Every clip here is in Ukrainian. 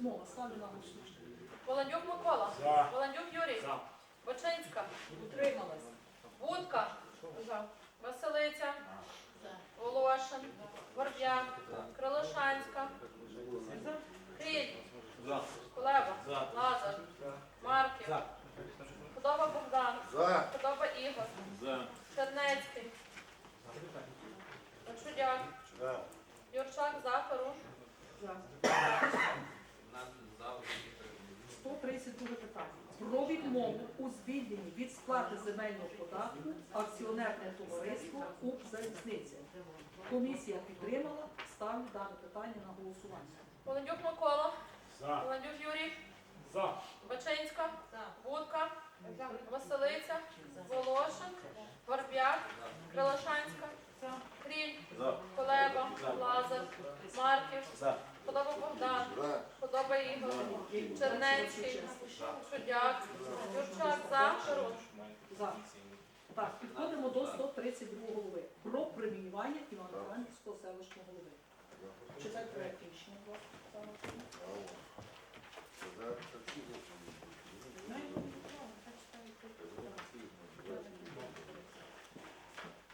відмова. Ставлю на голосування. Володюк Микола. За. Володюк Юрій. За. Бочинська. Утрималась. Будка. Василиця. Волошин. Горб'як. Крилошанська. Кріль. За. Кулеба. За. Лазар. Марків. За. Худоба Богдан. За. Худоба Ігор. За. Чернецький. Чудяк. За. Юрчак. Захару. За. 132 питання. Про відмову у звільненні від сплати земельного податку акціонерне товариство «Укрзалізниця». Комісія підтримала. Ставлю дане питання на голосування. Володюк Микола. За. Володюк Юрій. За. Бачинська. Будка. Василиця. Волошин. Горб'як. Крилошанська. Кріль. За. Колеба. Лазар. Марків. За. Худоба Богдан. За. Худоба Ігор. Чернецький. Чудяк. Юрчак. Захару. За. Так, підходимо до 132 голови. Про преміювання Івано-Франківського селищного голови. Читайте проект рішення, будь ласка.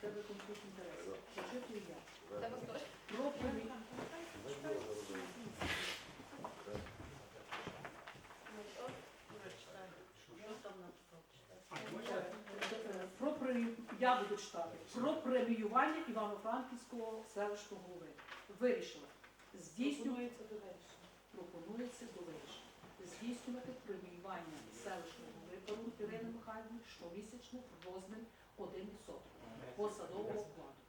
Тебе конфлікт інтересів. Зачитую я. Тебе хто? Про премі- Про премі- я буду читати. Про преміювання Івано-Франківського селищного голови. Вирішила. Здійснюється до вирішення. Пропонується до вирішення. Здійснювати преміювання селищного голови Парун Ірини Михайлівни щомісячно в розмірі 1% посадового окладу.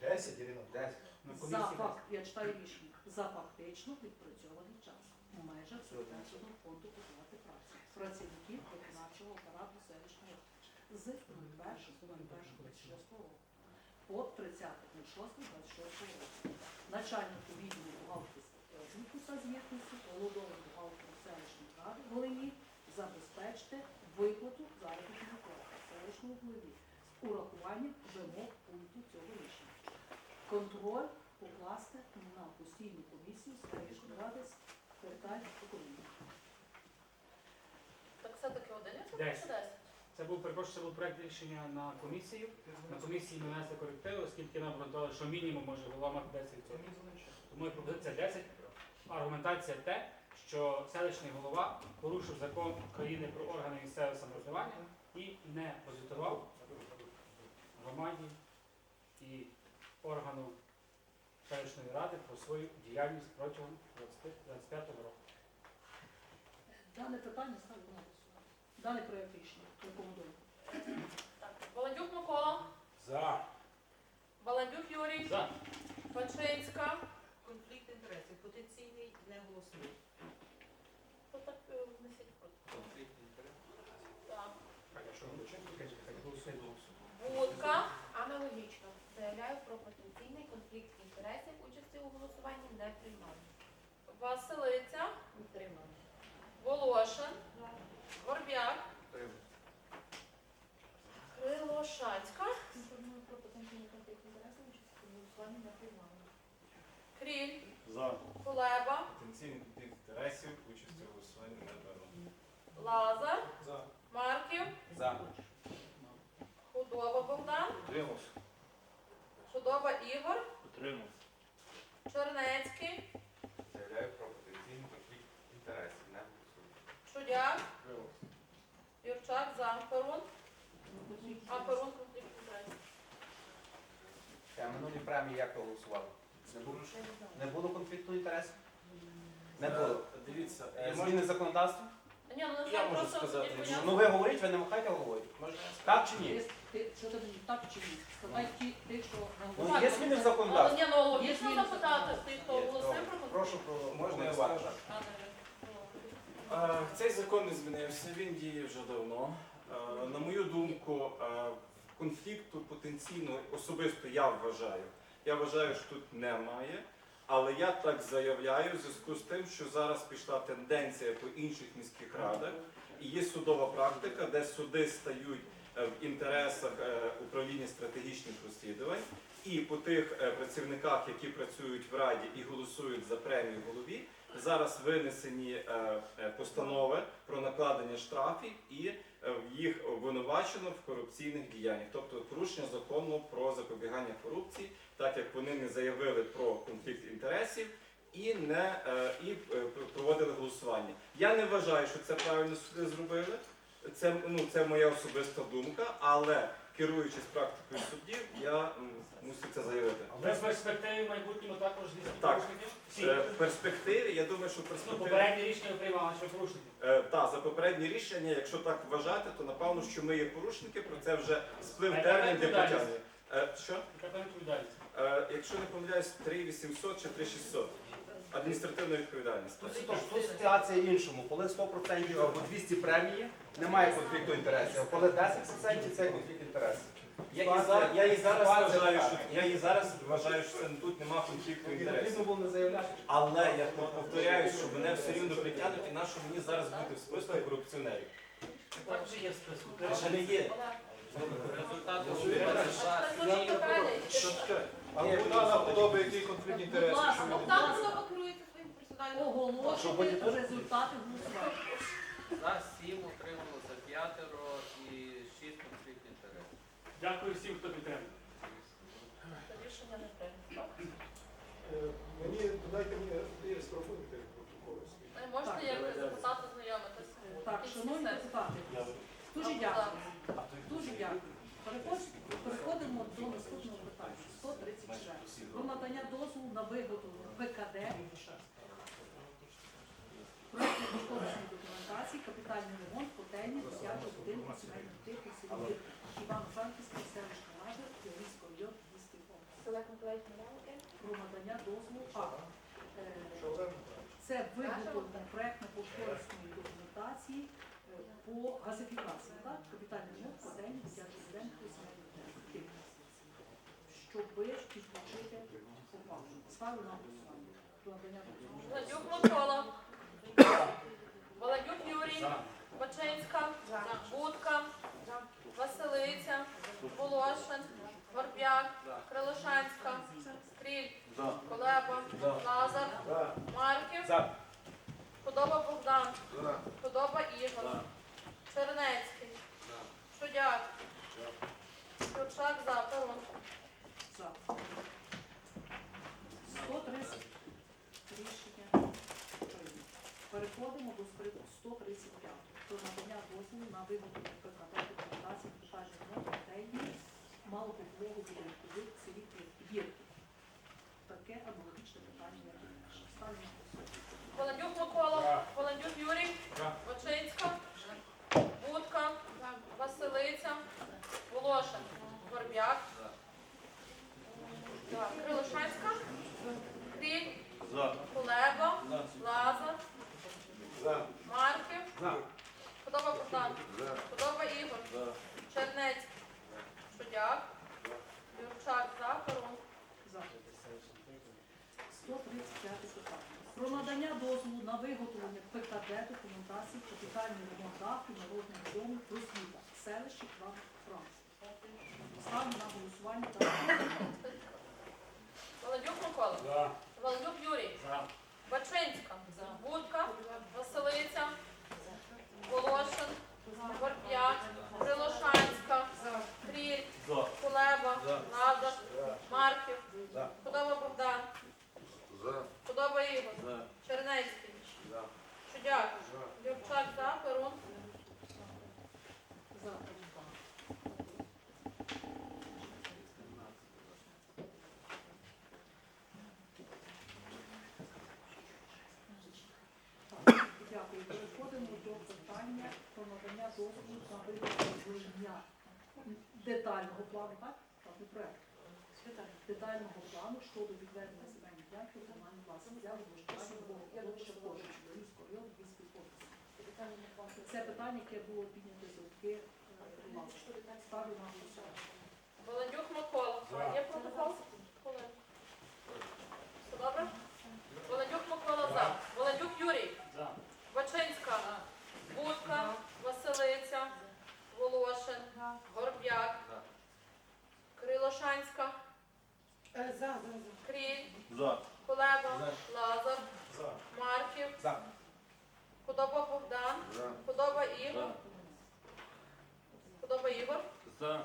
10, Ірина, 10. За факт, я читаю рішення, за фактично відпрацьований час у межах Субвенційного фонду оплати праці працівників виконавчого апарату селищної ради з 01.01.26 року по 30.06.26 року. Начальнику відділу бухгалтерського та звітності головного бухгалтера селищної ради Волині забезпечте виплату заробітної плати селищного голові з урахуванням вимог пункту цього рішення контроль покласти на постійну комісію селищної ради з питань економіки. Так все-таки один? Це був перепрошую, це був проект рішення на комісію. На комісії ми внесли корективи, оскільки нам обґрунтували, що мінімум може голова мати 10%. Тому є пропозиція 10. Аргументація те, що селищний голова порушив закон України про органи місцевого самоврядування і не розвітував громаді і органу селищної ради про свою діяльність протягом 2025 року. Дане питання ставлю на Дане проект рішення рекомендую. Так. Володюк Микола. За. Баландюк Юрій. За. Бачинська. Конфлікт інтересів потенційний не голосує. Хто так е, внесіть проти? Так. Будка. Аналогічно заявляю про потенційний конфлікт інтересів участі у голосуванні не приймаю. Василиця. Утримую. Волошин. Горб'як. Інформую про потенційний конфлікт інтересів участі не приймаю. Кріль. За. Кулеба. Потенційний конфлікт інтересів, участь у голосуванні не беру. Лазар. За. Марків. За. Худоба Богдан. Утримався. Худоба Ігор. Утримався. Чернецький. Заявляю про потенційний конфлікт інтересів, не голосую. Чудяк. Утримався. Юрчак. За. Перун. А конфлікт інтересів. Минулі премії як проголосували? Не було, не було конфлікту інтересів? Не було. Е, Дивіться, Е, Зміни законодавства? Ні, ну Я можу просто сказати, тоді. Ну ви говорите, ви не махайте головою. Так чи ні? Ти, що ти так чи ні? Сказай ті, ти, що Ну є зміни в Але законодавстві. ні, ну логічно зміни запитати тих, хто голосує про конфлікт. Прошу про Можна я скажу? Е, Цей закон не змінився, він діє вже давно. Е, На мою думку, е, конфлікту потенційно особисто я вважаю. Я вважаю, що тут немає. Але я так заявляю в зв'язку з тим, що зараз пішла тенденція по інших міських радах, і є судова практика, де суди стають е, в інтересах управління стратегічних розслідувань. І по тих працівниках, які працюють в раді і голосують за премію голові, зараз винесені постанови про накладення штрафів і їх обвинувачено в корупційних діяннях, тобто порушення закону про запобігання корупції, так як вони не заявили про конфлікт інтересів і не е, і е, проводили голосування. Я не вважаю, що це правильно суди зробили. Це ну це моя особиста думка, але керуючись практикою суддів, я м, мусив це заявити. Але в перспективі в майбутньому також звісно Так. порушників? Всі. Е, В перспективі, я думаю, що в Ну, перспективі попереднє рішення ви приймали, що порушників. Е, та за попереднє рішення, якщо так вважати, то напевно, що ми є порушники, про це вже сплив А яка термін для відповідальність? притягнення. Е, Що? Яка відповідальність? Е, Якщо не помиляюсь, 3800 чи 3600. Адміністративна відповідальність. Тут, тут ситуація іншому. Коли 100% або 200 премії, немає конфлікту інтересів. А коли 10% це конфлікт інтересів. Я і зараз, я і зараз вважаю, що я і зараз вважаю, що це тут немає конфлікту інтересів. було не заявляти. Але я повторяю, що мене все рівно притягнуть, і на що мені зараз бути в списку корупціонерів. Так вже є список. А ще не є. Але куди нам подобає який конфлікт інтересів? Там ласка, особа своїм персональним. оголошуйте результати голосування. За сім утрималося п'ятеро і шість конфлікт інтересів. Дякую всім, хто підтримав. Рішення не прийнято. Е, Мені дайте мені я спробуйте протоколи. Е, Можете Так, як депутат ознайомитися? Так, шановні депутати, дуже дякую. Дуже дякую. Переход- Переходимо до наступного питання. 134. Про надання дозволу на виготовлення ПКД проєктної кошторисної документації, капітальний ремонт, котельні, дитячого будинку сімейного типу селі Вірка, Івано-Франківська селищна рада, Київського району, Київської області. Олег Миколаївич Мироненко. Про надання дозволу А. Е, Що, Олег? Це виготовлення проєктно-кошторисної документації е, по газифікації, так? Капітальний ремонт, котельні, дитячого будинку, сімейного типу. Щоб підключити опалення. Ставлю на голосування. Про надання дозволу. Гладюк Микола. Володюк Юрій. За. Бачинська. Будка. Василиця. Волошин. Горбяк. Крилишанська. Скріль. Колеба. Лазар. Марків. За. Подоба Богдан. За. Подоба Ігор. Чернецький. Шудяк. Юрчак за. Перун. 130 рішення прийнято. Переходимо до 135. Про надання дозволу на виготовлення ПКД документації питання ремонту котельні малопоплову будинку в селі Вірки. Таке аналогічне питання, як і перше. Ставлю на голосування. Володюк Микола. Володюк Юрій. За. Бачинська. Будка. Василиця. Волошин. Горбяк. Так, Крилишанська. Кріль. Кулеба. Лазар. За. Марків. За. Подоба Богдан. За. Подоба Ігор. Чернецький. Шудяк. Юрчак за. Перун. За. 135 питання. Про надання дозволу на виготовлення ПКД документації капітальний ремонт даху народного дому просвіта селище Кван Франц. Ставлю на голосування та Володюк Микола. За. Володюк Юрій. За. Бачинська. Будка. Василиця. Волошин. Горб'як. Крилошанська. Кріль. Кулеба. Назар. Марків. За. Подоба Богдан. Подоба Ігор. Чернецький. Чудяк. Юрчак за. Перун. за. Так, Дякую. Переходимо до питання про надання дозволу на виготовлення детального плану, так? Так, не проект. Детального плану щодо відведення земельних ділянки в комунальну власність для розміщення Божич, Львівського району, Львівської області. Це питання, яке було піднято з руки е, Ставлю на голосування. Володюк Микола. Є протокол? Все добре? Володюк Микола за. Володюк Юрій. Бачинська. Будка. Василиця. Волошин. Боб'як. Крилошанська. Е, за, за, за. Кріль. За. Колеба. За. Лазар. За. Марків. За. Худоба Богдан. За. Худоба Ігор. За. Худоба Ігор. За.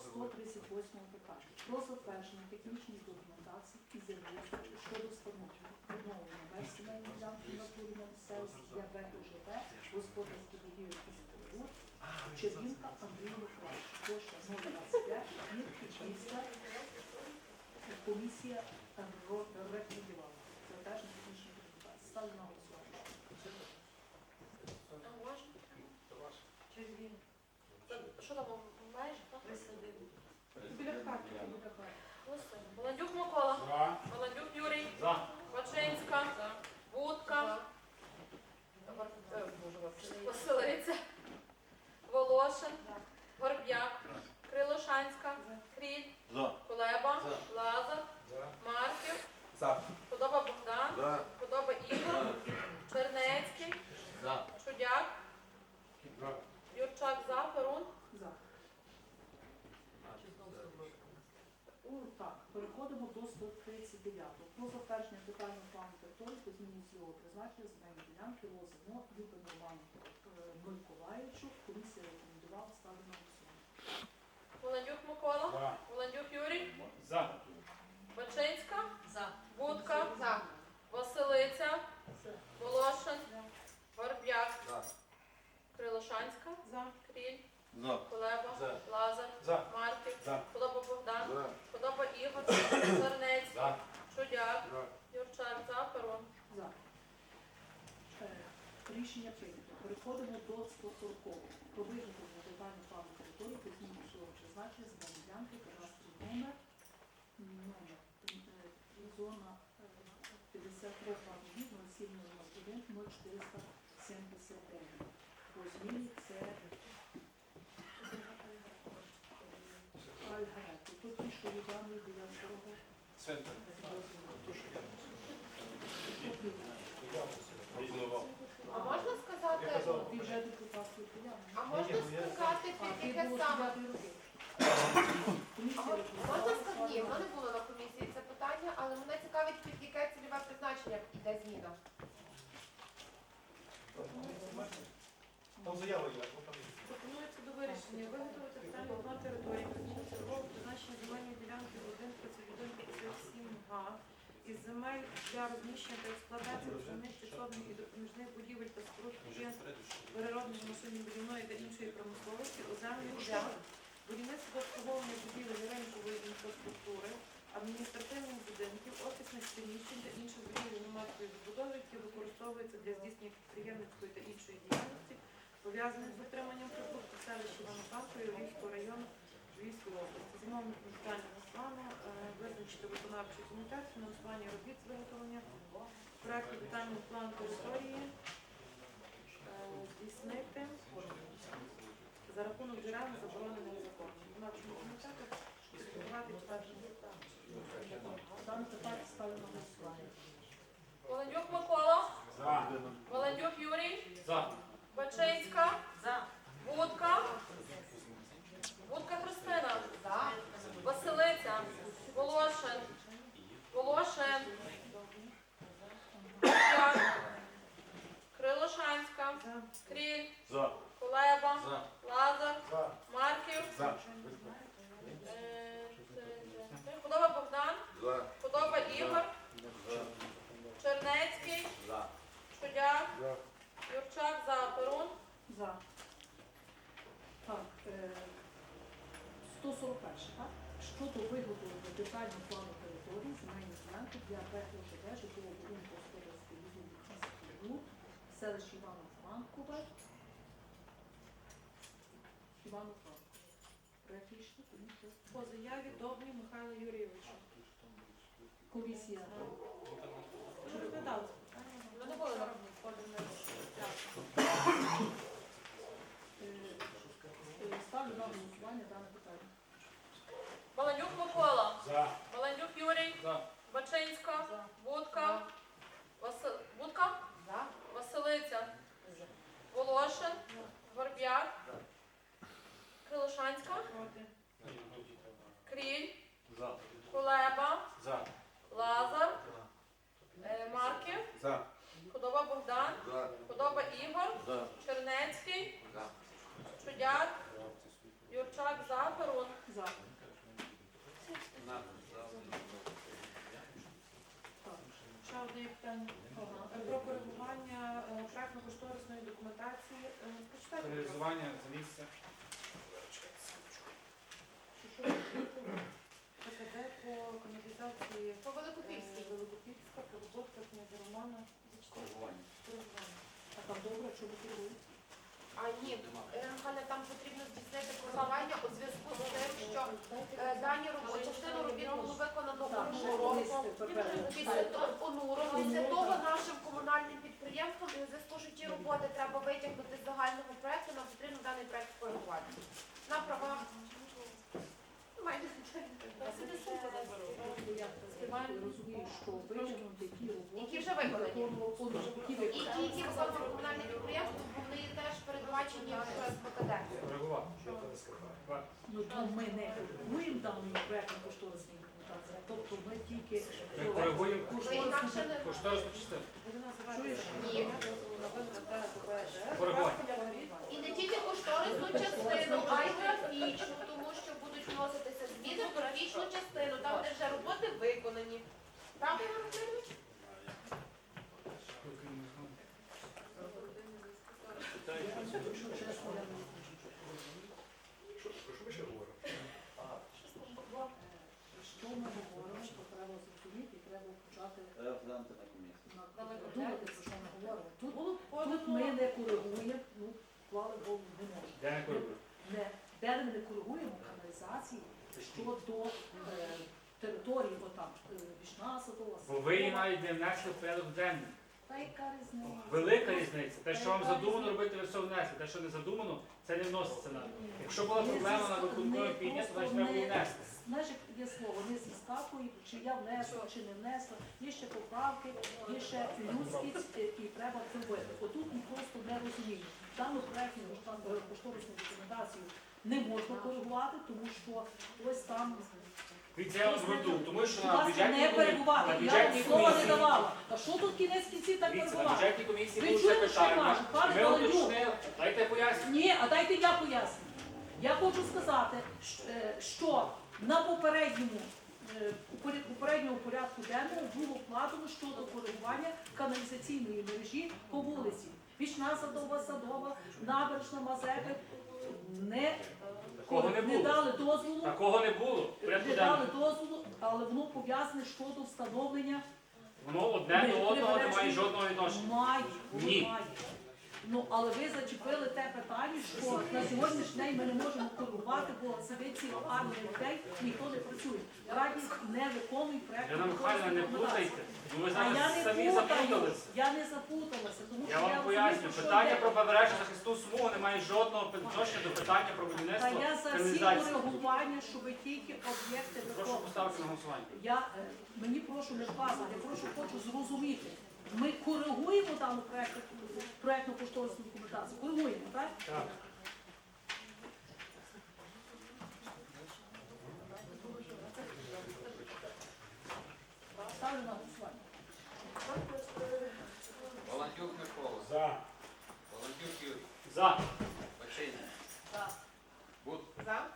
138 питання. Про затвердження технічної документації і землеустрою щодо встановлення відновлення весь сімейної ділянки на турі на місцевості для ВКЖБ, господарських будівель і споруд, Червінка Андрій Миколаївич, площа 025, від Київська комісія рекомендувала. Затвердження технічної документації. Ставлю на голосування. а можна? Що там, маєш? так? Біля хати, біля хати. Голосуємо. Володюк Микола, За. Володюк Юрій, За. Бачинська, Будка, Е, Василиця, Волошин, Горб'як, Крилошанська, Кріль, За. Кулеба, За. Лазар, Марків, За. Худоба Богдан, За. Худоба Ігор, Чернецький, За. Чудяк, Юрчак за, За. О, Так, переходимо до 139. Про затвердження детального плану території по зміні цільового призначення земельної ділянки Лозино Любину Івану е, Миколаївичу. Комісія рекомендувала ставлю на голосування. Володюк Микола, За. Володюк Юрій, За. Бачинська, За. Будка, За. Василиця, Волошин, Горб'як, За. Крилошанська, За. Кріль, За. Кулеба, За. Лазар, За. Марків, За. Худоба Богдан, За. Худоба Ігор, Зернецький, За. Чудяк, Юрчак за, За. Е, Рішення прийнято. Переходимо до 140. Про виготовлення детального плану території зміні цільового призначення земельної ділянки кадастровий номер номер е, зона е, 53 платний 0701 0479. По зміні це Альгарети. Тут ті, що відомі біля старого Центр. А можна сказати, Ти вже а можна сказати, ти яке саме? Можна сказати, ні, ставити воно не було на комісії це питання, але мене цікавить, під яке цільове призначення йде зміна. Там заява є, ну. Пропонується до вирішення виготовити план території призначення земельної ділянки 1 31 57 га із земель для розміщення та експлуатації основних підсобних і допоміжних будівель та споруд підприємств переробної машинобудівної та іншої промисловості у землю для будівництва обслуговування будівель ринкової інфраструктури, адміністративних будинків, офісних приміщень та інших будівель громадської забудови, які використовуються для здійснення підприємницької та іншої діяльності, пов'язаних з отриманням прибутку селища Івано-Франкової Львівського району Львівської області. Замовник плану е, визначити виконавчий комітет, фінансування робіт з виготовлення проекту детального плану території, е, здійснити за рахунок джерел заборонених законом. Виконавчому комітету підготувати четвертий Дане питання ставлю на голосування. Володюк Микола, За. Володюк Юрій, За. Бачинська, За. Будка, Будка Христина, За. Василиця, Волошин, Волошин, Горб'як, Крилошанська, Кріль, За. Кулеба, За. Лазар, За. Марків, За. е, це- це- Худоба Богдан, За. Худоба Ігор, Чернецький, За. Чудяк, Юрчак за, Перун. За. Так, е, 141, так? Щодо детального плану території земельної ділянки для ПХЖД житлового будинку господарської будівлі і споруд, селища Івано-Франкове. Івано-Франкове. Проект рішення комісія. По заяві Добрі Михайло Юрійовичу. Комісія. Ми розглядали це питання. Ми не були на Е, е, Ставлю на голосування дане питання. Микола, за. Юрій. За. Бачинська. За. Будка. Васи... Будка. За. Василиця. За. Волошин. За. Горб'як. Крилошанська. Проти. Здійснити у зв'язку з тим, що е, дані робочі частину робіт було виконано паперові. Після того понуро, після того нашим комунальним підприємством, у зв'язку, що ті роботи треба витягнути з загального проекту, нам потрібно даний проект коригувати. На правах. Майже розумію, що витягнути ті роботи, Які вже виконані. які І виконували комунальне підприємство, вони теж передбачені в СПКД. Ну то ми не коригуємо даному проєктно-кошторисну документацію, тобто ми тільки Ми коригуємо кошторисну частину. Чуєш? Ні. Коригування. І не тільки кошторисну частину, а й графічну, тому що будуть вноситися зміни в графічну частину, там, де вже роботи виконані. Правда, Ігор Васильович? Якщо чесно, я не Що, про що ми ще говоримо? знаю. Що ми говоримо, то треба зрозуміти і треба почати Розглянути на комісії. на- думати, про що ми говоримо. Тут, Було тут подано ми не коригуємо, ну, клали голову не можемо. Де не коригуємо? Не, де ми не коригуємо каналізації щодо е, території, бо там е, Вішна Садова, Бо ви її навіть не внесли в порядок денний. Та яка різниця? Велика різниця. Те, що вам задумано робити, ви все внесли. Те, що не задумано, це не вноситься на. Якщо була проблема на виконкомі підняти, значить треба було внести. Знаєш, як є слово, не зіскакує, чи я внесла, чи не внесла, є ще поправки, є ще людськість, е, і треба зробити. Отут ми просто не розуміємо. Дану проєктну е, кошторисну документацію не можна коригувати, тому що ось там Дивіться, я тому що на бюджетній не комісії, перебувати. на Я бюджетній вам слова не комісії, давала. А що тут кінець кінців так дивіться, на перебувати? бюджетній комісії Ви було чуєте, що я питання. кажу? Пане Ми уточнили. Дайте я поясню. Ні, а дайте я поясню. Я хочу сказати, щ- е, що на попередньому е, у поряд- попередньому порядку денному було вкладено щодо коригування каналізаційної мережі по вулиці. Вічна Садова, Садова, Набережна, Мазепи не, Такого не було. дали дозволу, Такого не було. порядку не дали дозволу, але воно пов'язане щодо встановлення Воно одне до одного не має жодного відношення. Має, воно Ні. має. Ну, але ви зачепили те питання, що на сьогоднішній день ми не можемо коригувати, бо сидить ціла армія людей, ніхто не працює. Радість не виконує проєкт. Ірина Михайлівна, не плутайте. бо Ви А я зараз не самі путаю, запуталися. я не запуталася, тому що Я вам розумію, поясню, що питання про прибережну захисну смугу не має жодного відношення до питання про Та будівництво я за всі каналізації. коригування, щоб тільки об'єкти Прошу виконували. поставити на голосування. Я е, мені прошу не вказувати, я прошу хочу зрозуміти. Ми коригуємо дану проєктну проєктну кошторисну документацію. Коригуємо, так? Так. Ставлю на голосування. Володюк Микола. За. Володюк Юрій. За. Бачинський. За. Буд. За.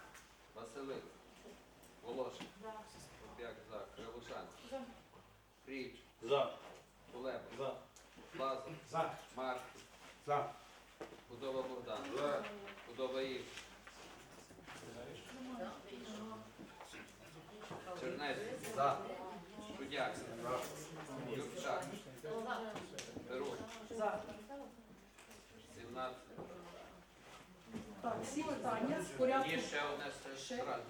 Василик. Волошин. Поп'як за. Кривошан. За. Кріч. За. Кулеба. За. Лазар. За. Марк. За. Худоба Богдан. За. Худоба Ігор. Чернець. За. Шудяк. Юрчак. Перун. За. 17. Так, всі питання з порядку. Є ще одне Ще? страт.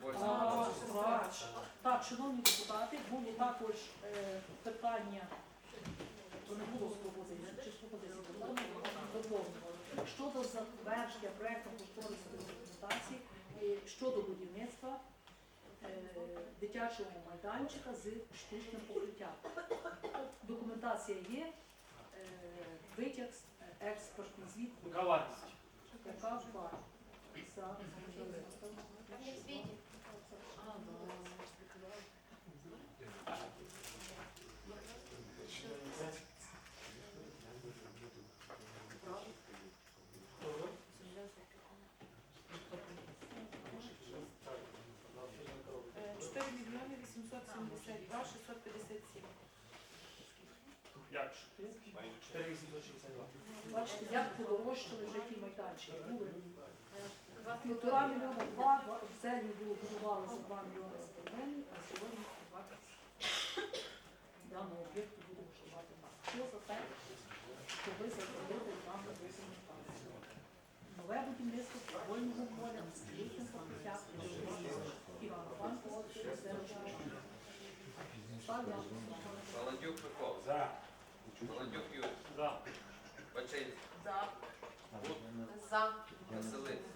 А, Футбольна. страч. Так, шановні депутати, було також е, питання, то не було з пропозиції, чи з пропозиції щодо затвердження проєкту кошторисної документації е, щодо будівництва е, дитячого майданчика з штучним покриттям. Документація є, е, витяг, е, експертний звіт, Яка вартість? яка варта. За- Там є в світі. Е, 4 мільйони 872 657. Як ж? 4862. Бачите, як подорожчали вже ті майданчики. Були півтора мільйона, два, два, в серії було будували за 2 мільйони з а сьогодні 20 даного об'єкту буде влаштувати так. Хто за те, що ви закрили нам документацію? Нове будівництво футбольного поля з покриття Іван Франко, Ставлю. Баландюк Микола. За. Баландюк Юрій. За. Бачинський. За. Гуд. За. Василиць.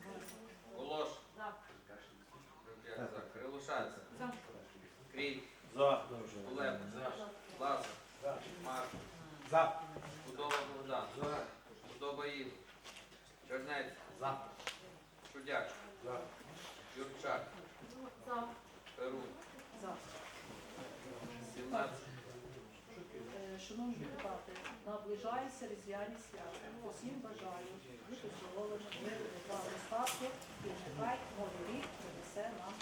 За. За. Крій. За. Кулеба. Лазар. Марк. За. Будова Богдан. Будова Ігор. Чернець. За. Шудяк. Юрчак. За. Перун. За. 17. Е, Шановні депутати, наближається різдвяні свята. Усім бажаю бути здоровими, миру, добра, достатку і нехай новий рік принесе нам